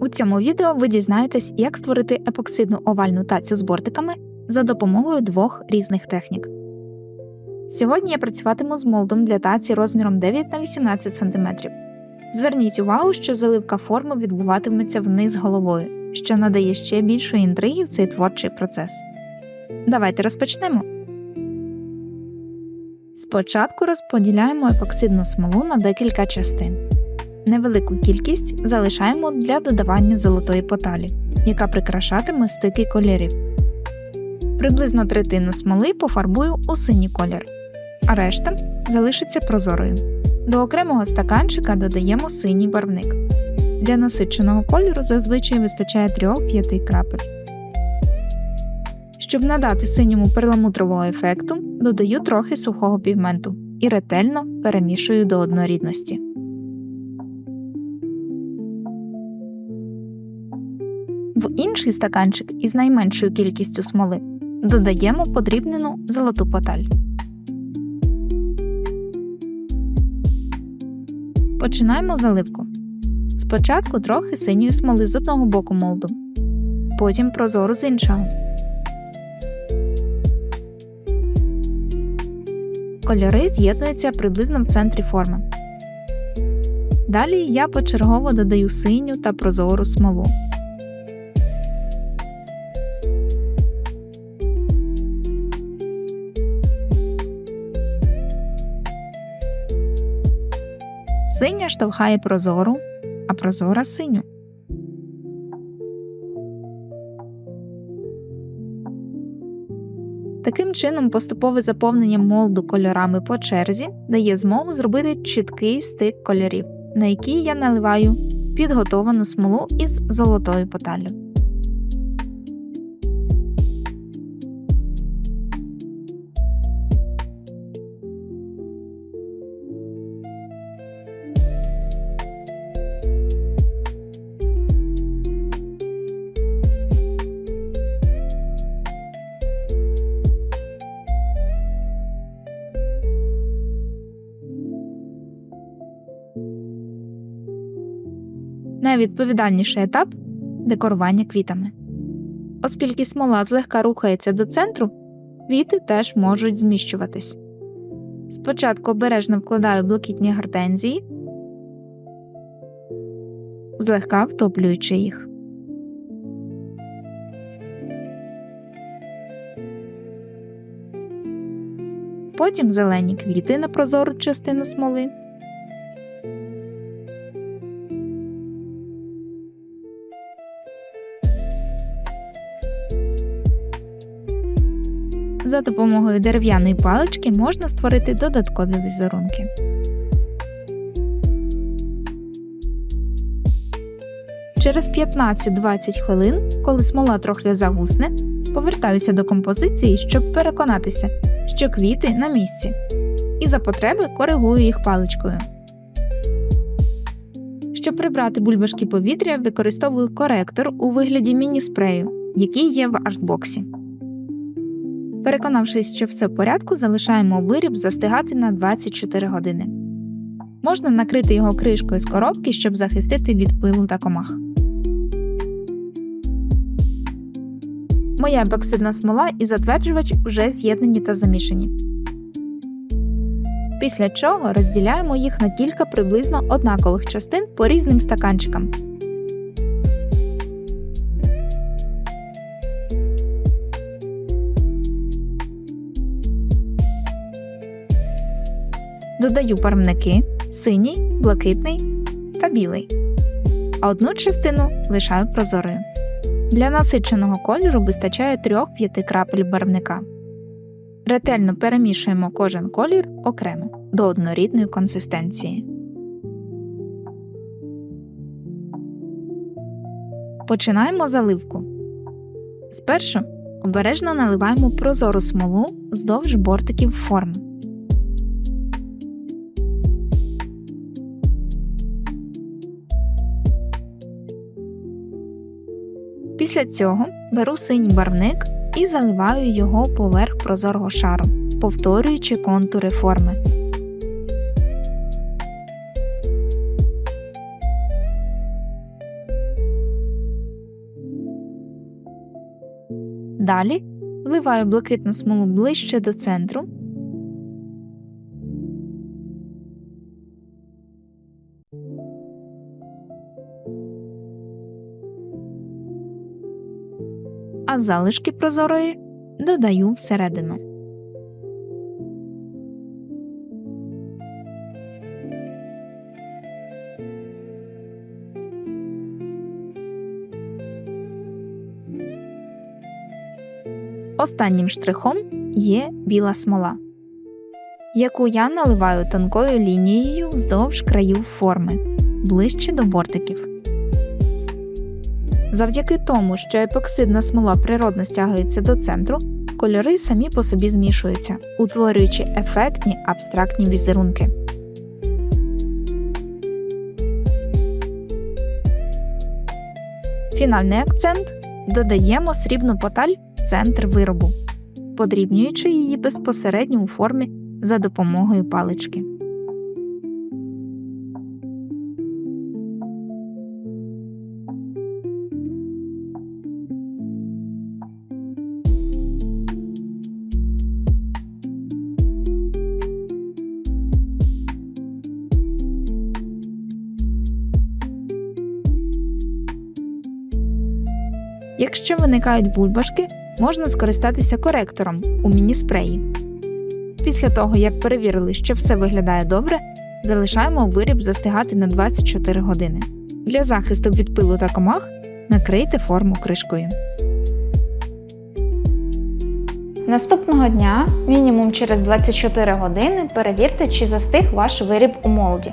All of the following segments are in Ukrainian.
У цьому відео ви дізнаєтесь, як створити епоксидну овальну тацю з бортиками за допомогою двох різних технік. Сьогодні я працюватиму з молдом для таці розміром 9 на 18 см. Зверніть увагу, що заливка форми відбуватиметься вниз головою, що надає ще більшої інтриги в цей творчий процес. Давайте розпочнемо. Спочатку розподіляємо епоксидну смолу на декілька частин. Невелику кількість залишаємо для додавання золотої поталі, яка прикрашатиме стики кольорів. Приблизно третину смоли пофарбую у синій колір, а решта залишиться прозорою. До окремого стаканчика додаємо синій барвник. Для насиченого кольору зазвичай вистачає 3-5 крапель. Щоб надати синьому перламутрового ефекту, додаю трохи сухого пігменту і ретельно перемішую до однорідності. В інший стаканчик із найменшою кількістю смоли додаємо подрібнену золоту поталь. Починаємо заливку. Спочатку трохи синьої смоли з одного боку молду, потім прозору з іншого. Кольори з'єднуються приблизно в центрі форми. Далі я почергово додаю синю та прозору смолу. Синя штовхає прозору, а прозора синю. Таким чином, поступове заповнення молду кольорами по черзі дає змогу зробити чіткий стик кольорів, на який я наливаю підготовану смолу із золотою поталлю. Найвідповідальніший етап декорування квітами. Оскільки смола злегка рухається до центру, квіти теж можуть зміщуватись. Спочатку обережно вкладаю блакитні гортензії, злегка втоплюючи їх. Потім зелені квіти на прозору частину смоли. За допомогою дерев'яної палички можна створити додаткові візерунки. Через 15-20 хвилин, коли смола трохи загусне, повертаюся до композиції, щоб переконатися, що квіти на місці, і за потреби коригую їх паличкою. Щоб прибрати бульбашки повітря, використовую коректор у вигляді міні-спрею, який є в артбоксі. Переконавшись, що все в порядку, залишаємо виріб застигати на 24 години. Можна накрити його кришкою з коробки, щоб захистити від пилу та комах. Моя епоксидна смола і затверджувач вже з'єднані та замішані. Після чого розділяємо їх на кілька приблизно однакових частин по різним стаканчикам. Додаю барвники синій, блакитний та білий, а одну частину лишаю прозорою. Для насиченого кольору вистачає 3-5 крапель барвника. Ретельно перемішуємо кожен колір окремо до однорідної консистенції. Починаємо заливку. Спершу обережно наливаємо прозору смолу вздовж бортиків форми. Після цього беру синій барвник і заливаю його поверх прозорого шару, повторюючи контури форми. Далі вливаю блакитну смолу ближче до центру Залишки прозорої додаю всередину. Останнім штрихом є біла смола, яку я наливаю тонкою лінією вздовж країв форми, ближче до бортиків. Завдяки тому, що епоксидна смола природно стягується до центру, кольори самі по собі змішуються, утворюючи ефектні абстрактні візерунки. Фінальний акцент додаємо срібну поталь в центр виробу, подрібнюючи її безпосередньо у формі за допомогою палички. Якщо виникають бульбашки, можна скористатися коректором у міні-спреї. Після того, як перевірили, що все виглядає добре, залишаємо виріб застигати на 24 години. Для захисту від пилу та комах накрийте форму кришкою. Наступного дня, мінімум через 24 години, перевірте, чи застиг ваш виріб у молді.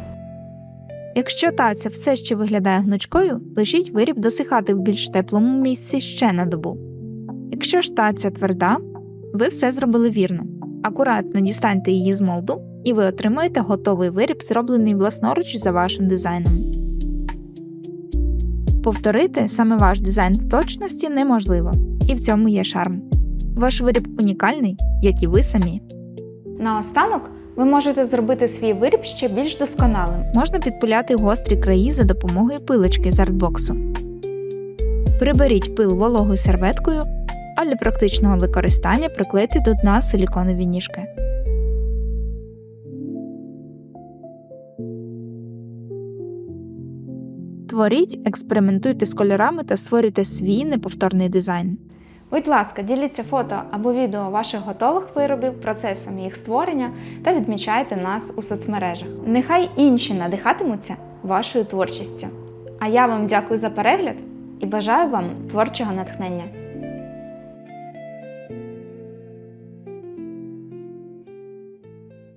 Якщо таця все ще виглядає гнучкою, лишіть виріб досихати в більш теплому місці ще на добу. Якщо ж таця тверда, ви все зробили вірно. Акуратно дістаньте її з молду, і ви отримаєте готовий виріб, зроблений власноруч за вашим дизайном. Повторити саме ваш дизайн в точності неможливо, і в цьому є шарм. Ваш виріб унікальний, як і ви самі. Наостанок ви можете зробити свій виріб ще більш досконалим. Можна підпиляти гострі краї за допомогою пилочки з артбоксу. Приберіть пил вологою серветкою, а для практичного використання приклейте до дна силіконові ніжки. Творіть, експериментуйте з кольорами та створюйте свій неповторний дизайн. Будь ласка, діліться фото або відео ваших готових виробів, процесом їх створення та відмічайте нас у соцмережах. Нехай інші надихатимуться вашою творчістю. А я вам дякую за перегляд і бажаю вам творчого натхнення.